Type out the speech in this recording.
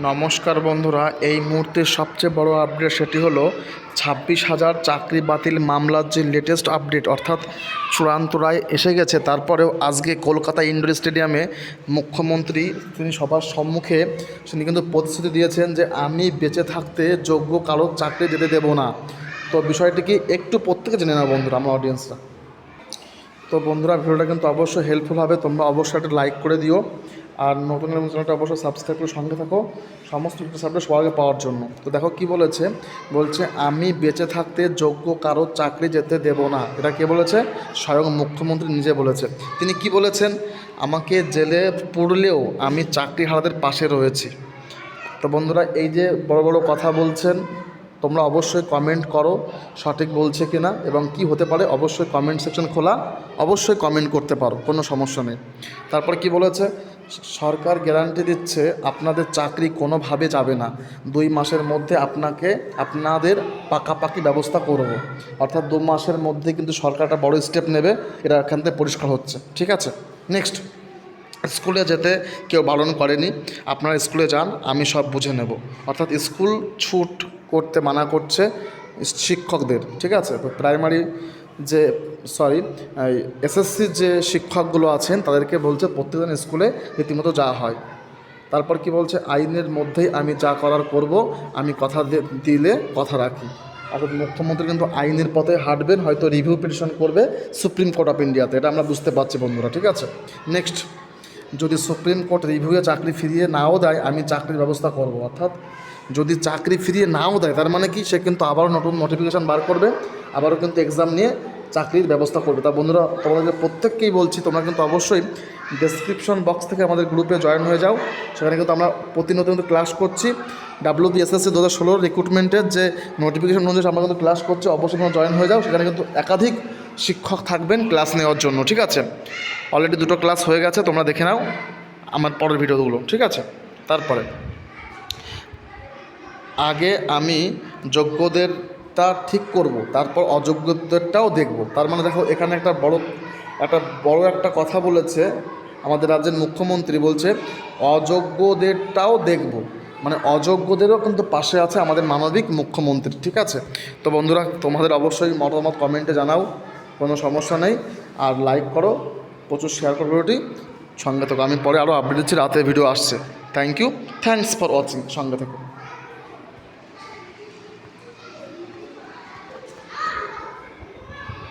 নমস্কার বন্ধুরা, এই মুহূর্তের সবচেয়ে বড় আপডেট সেটি হলো ছাব্বিশ হাজার চাকরি বাতিল মামলার যে লেটেস্ট আপডেট অর্থাৎ চূড়ান্ত রায় এসে গেছে। তারপরেও আজকে কলকাতা ইন্ডোর স্টেডিয়ামে মুখ্যমন্ত্রী তিনি সবার সম্মুখে, তিনি কিন্তু প্রতিশ্রুতি দিয়েছেন যে আমি বেঁচে থাকতে যোগ্য কারও চাকরি যেতে দেবো না। তো বিষয়টি কি একটু প্রত্যেকে জেনে নাও বন্ধুরা, আমার অডিয়েন্সরা তো বন্ধুরা, ভিডিওটা কিন্তু অবশ্যই হেল্পফুল হবে, তোমরা অবশ্যই একটা লাইক করে দিও। আর নতুন এবং চ্যানেলটা অবশ্যই সাবস্ক্রাইব করে সঙ্গে থাকো। সমস্ত সাবস্ক্রাইব সবার আগে পাওয়ার জন্য। তো দেখো কি বলেছে? বলছে, আমি বেঁচে থাকতে যোগ্য কারও চাকরি যেতে দেব না। এটা কে বলেছে? স্বয়ং মুখ্যমন্ত্রী নিজে বলেছে। তিনি কি বলেছেন? আমাকে জেলে পড়লেও আমি চাকরি হারাদের পাশে রয়েছি। তো বন্ধুরা, এই যে বড় বড় কথা বলছেন তোমরা অবশ্যই কমেন্ট করো, সঠিক বলছে কি না এবং কি হতে পারে, অবশ্যই কমেন্ট সেকশন খোলা, অবশ্যই কমেন্ট করতে পারো, কোনো সমস্যা নেই। তারপর কি বলেছে? সরকার গ্যারান্টি দিচ্ছে আপনাদের চাকরি কোনোভাবে যাবে না। দুই মাসের মধ্যে আপনাকে, আপনাদের পাকাপাকি ব্যবস্থা করব। অর্থাৎ দু মাসের মধ্যে কিন্তু সরকার একটা বড় স্টেপ নেবে, এটা এখান থেকে পরিষ্কার হচ্ছে। ঠিক আছে? নেক্সট স্কুলে যেতে কেউ বারণ করেনি। আপনারা স্কুলে যান, আমি সব বুঝে নেব। অর্থাৎ স্কুল ছুট করতে মানা করছে শিক্ষকদের, ঠিক আছে? প্রাইমারি যে সরি এসএসসির যে শিক্ষকগুলো আছেন, তাদেরকে বলছে প্রত্যেকদিন স্কুলে রীতিমতো যাওয়া হয়। তারপর কি বলছে? আইনের মধ্যেই আমি যা করার করব, আমি কথা দিলে কথা রাখি। অর্থাৎ মুখ্যমন্ত্রী কিন্তু আইনের পথে হাঁটবেন, হয়তো রিভিউ পিটিশন করবে সুপ্রিম কোর্ট অফ ইন্ডিয়াতে এটা আমরা বুঝতে পারছি বন্ধুরা, ঠিক আছে? নেক্সট যদি সুপ্রিম কোর্ট রিভিউয়ে চাকরি ফিরিয়ে নাও দেয়, আমি চাকরির ব্যবস্থা করব। অর্থাৎ যদি চাকরি ফিরিয়ে নাও দেয়, তার মানে কি? সে কিন্তু আবারও নতুন নোটিফিকেশান বার করবে, আবারও কিন্তু এক্সাম নিয়ে চাকরির ব্যবস্থা করবে। তা বন্ধুরা তোমাদের প্রত্যেককেই বলছি, তোমরা কিন্তু অবশ্যই ডেসক্রিপশন বক্স থেকে আমাদের গ্রুপে জয়েন হয়ে যাও। সেখানে কিন্তু আমরা প্রতিনিয়ত কিন্তু ক্লাস করছি। ডাব্লিউ বিএসএসসি দু হাজার ষোলোর রিক্রুটমেন্টের যে নোটিফিকেশন অনুযায়ী আমরা কিন্তু ক্লাস করছি, অবশ্যই তোমরা জয়েন হয়ে যাও। সেখানে কিন্তু একাধিক শিক্ষক থাকবেন ক্লাস নেওয়ার জন্য, ঠিক আছে? অলরেডি দুটো ক্লাস হয়ে গেছে, তোমরা দেখে নাও আমার পরের ভিডিওগুলো, ঠিক আছে? তারপরে, আগে আমি যোগ্যদেরটা ঠিক করব, তারপর অযোগ্যদেরটাও দেখব। তার মানে দেখো, এখানে একটা বড় একটা বড় একটা কথা বলেছে, আমাদের রাজ্যের মুখ্যমন্ত্রী বলছে, অযোগ্যদেরটাও দেখব। মানে অযোগ্যদেরও কিন্তু পাশে আছে আমাদের মানবিক মুখ্যমন্ত্রী, ঠিক আছে? তো বন্ধুরা, তোমাদের অবশ্যই মতামত কমেন্টে জানাও। কোনো সমস্যা নেই। আর লাইক করো, প্রচুর শেয়ার করো ভিডিওটি সঙ্গে থাকো। আমি পরে আরও আপডেট দিচ্ছি, রাতে ভিডিও আসছে। Thank you thanks for watching সঙ্গে থেকো।